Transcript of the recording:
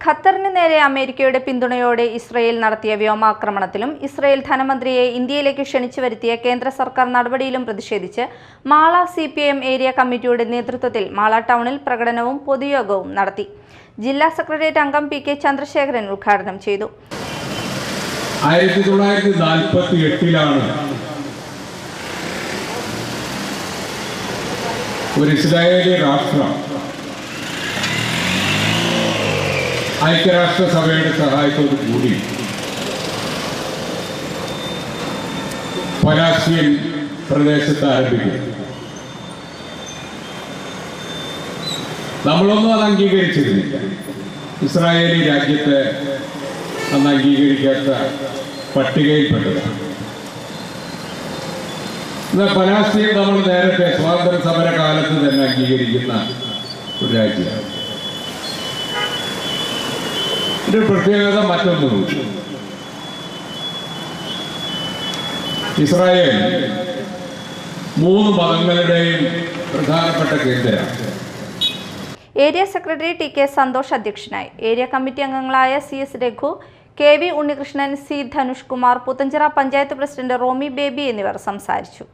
ഖത്തറിന് നേരെ അമേരിക്കയുടെ പിന്തുണയോടെ ഇസ്രയേൽ നടത്തിയ വ്യോമാക്രമണത്തിലും ഇസ്രയേൽ ധനമന്ത്രിയെ ഇന്ത്യയിലേക്ക് ക്ഷണിച്ചു വരുത്തിയ കേന്ദ്ര സർക്കാർ നടപടിയിലും പ്രതിഷേധിച്ച് മാള സി ഏരിയ കമ്മിറ്റിയുടെ നേതൃത്വത്തിൽ മാള ടൗണിൽ പ്രകടനവും പൊതുയോഗവും നടത്തി. ജില്ലാ സെക്രട്ടേറിയറ്റ് അംഗം പി കെ ചന്ദ്രശേഖരൻ ഉദ്ഘാടനം ചെയ്തു. ഒരു ഇസ്രായേലി രാഷ്ട്രം ഐക്യരാഷ്ട്രസഭയുടെ സഹായത്തോടു കൂടി പരാസ്യൻ പ്രദേശത്ത് ആരംഭിക്കും. നമ്മളൊന്നും അത് അംഗീകരിച്ചിരുന്നില്ല. ഇസ്രായേലി രാജ്യത്തെ അന്ന് അംഗീകരിക്കാത്ത പട്ടികയിൽപ്പെട്ടത് എന്നാൽ പലാസ്തീൻ നമ്മൾ നേരത്തെ സ്വാതന്ത്ര്യ സമര കാലത്ത് തന്നെ അംഗീകരിക്കുന്ന ഒരു രാജ്യമാണ്. ഒരു പ്രത്യേകത മറ്റൊന്നുമില്ല ഇസ്രായേൽ മൂന്ന് മതങ്ങളുടെയും പ്രധാനപ്പെട്ട കേന്ദ്രമാണ്. Area secretary T K Santhosh അധ്യക്ഷനായി. ഏരിയ കമ്മിറ്റി അംഗങ്ങളായ C S Raghu K V Unnikrishnan C Dhanush Kumar Puthenchira panchayat president Romy Baby എന്നിവർ സംസാരിച്ചു.